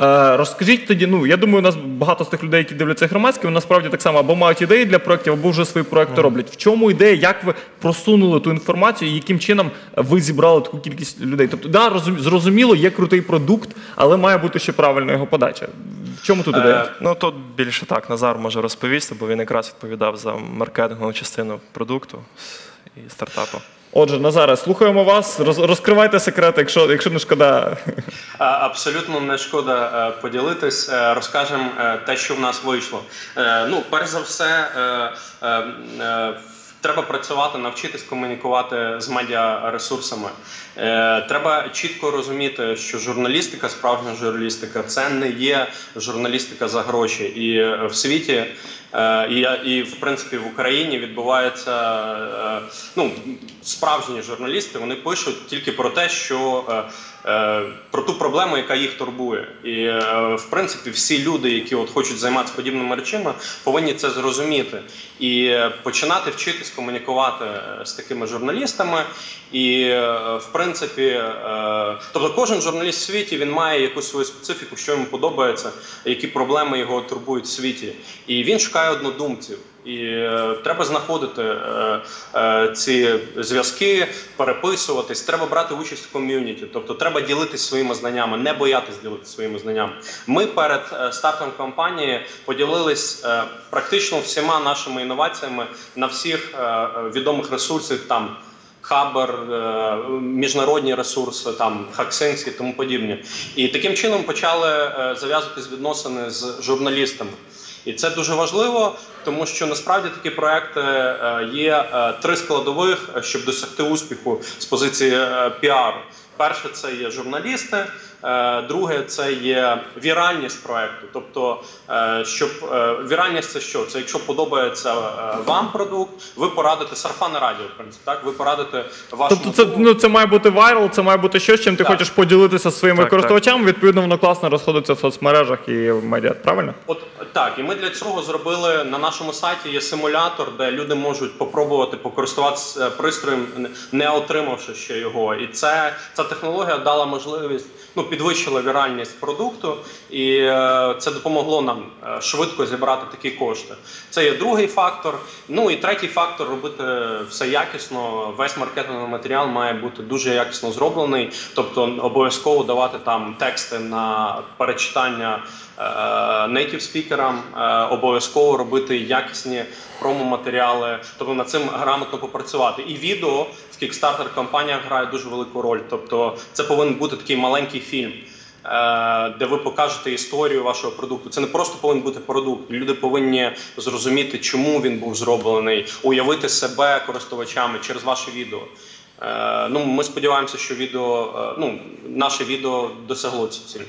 Е, розкажіть тоді, ну я думаю, у нас багато з тих людей, які дивляться громадські, вони насправді так само або мають ідеї для проєктів, або вже свої проекти роблять. В чому ідея, як ви просунули ту інформацію, і яким чином ви зібрали таку кількість людей? Тобто, да, розум- зрозуміло, є крутий продукт, але має бути ще правильна його подача. В чому тут ідея? Е, ну тут більше так Назар може розповісти, бо він якраз відповідав за маркетингову частину продукту і стартапу. Отже, Назаре, слухаємо вас. Роз- розкривайте секрети, якщо, якщо не шкода. Абсолютно не шкода е, поділитись. Е, Розкажемо те, що в нас вийшло. Ну, перш за все, треба працювати, навчитись комунікувати з медіаресурсами. Е, Треба чітко розуміти, що журналістика, справжня журналістика, це не є журналістика за гроші. І в світі, е, і, і в принципі в Україні відбувається е, ну, справжні журналісти. Вони пишуть тільки про те, що е, е, про ту проблему, яка їх турбує. І е, в принципі всі люди, які от хочуть займатися подібними речами, повинні це зрозуміти і е, починати вчитись комунікувати е, з такими журналістами. І е, в принципі, е, тобто кожен журналіст в світі він має якусь свою специфіку, що йому подобається, які проблеми його турбують в світі, і він шукає однодумців. І е, треба знаходити е, е, ці зв'язки, переписуватись. Треба брати участь в ком'юніті, тобто треба ділитися своїми знаннями, не боятись ділитися своїми знаннями. Ми перед е, стартом кампанії поділились е, практично всіма нашими інноваціями на всіх е, відомих ресурсах там. Хабер, міжнародні ресурси, там Хаксинські тому подібне. І таким чином почали зав'язуватись відносини з журналістами. І це дуже важливо, тому що насправді такі проекти е, є е, три складових, е, щоб досягти успіху з позиції піару. Перше, це є журналісти. е, Друге, це є віральність проекту. Тобто, е, щоб е, віральність це що? Це якщо подобається вам продукт, ви порадите сарафанне радіо, в принципі, так ви порадите вашому Тобто, це, ну, це має бути вайрал, це має бути щось, чим ти Так. хочеш поділитися зі своїми Так, користувачами. Відповідно, воно класно розходиться в соцмережах і в медіа. Правильно? От так, і ми для цього зробили на нашому сайті є симулятор, де люди можуть попробувати покористуватися пристроєм, не- не отримавши ще його. І це ця технологія дала можливість, ну підвищила віральність продукту, і е, це допомогло нам е, швидко зібрати такі кошти. Це є другий фактор. Ну і третій фактор робити все якісно. Весь маркетинговий матеріал має бути дуже якісно зроблений, тобто обов'язково давати там тексти на перечитання native спікерам, е, обов'язково робити якісні промо-матеріали, тобто над цим грамотно попрацювати. І відео в Kickstarter компаніях грає дуже велику роль. Тобто, це повинен бути такий маленький фільм. е, Де ви покажете історію вашого продукту. Це не просто повинен бути продукт. Люди повинні зрозуміти, чому він був зроблений, уявити себе користувачами через ваше відео. Е, Ну, ми сподіваємося, що відео, е, ну, наше відео досягло ці цілі.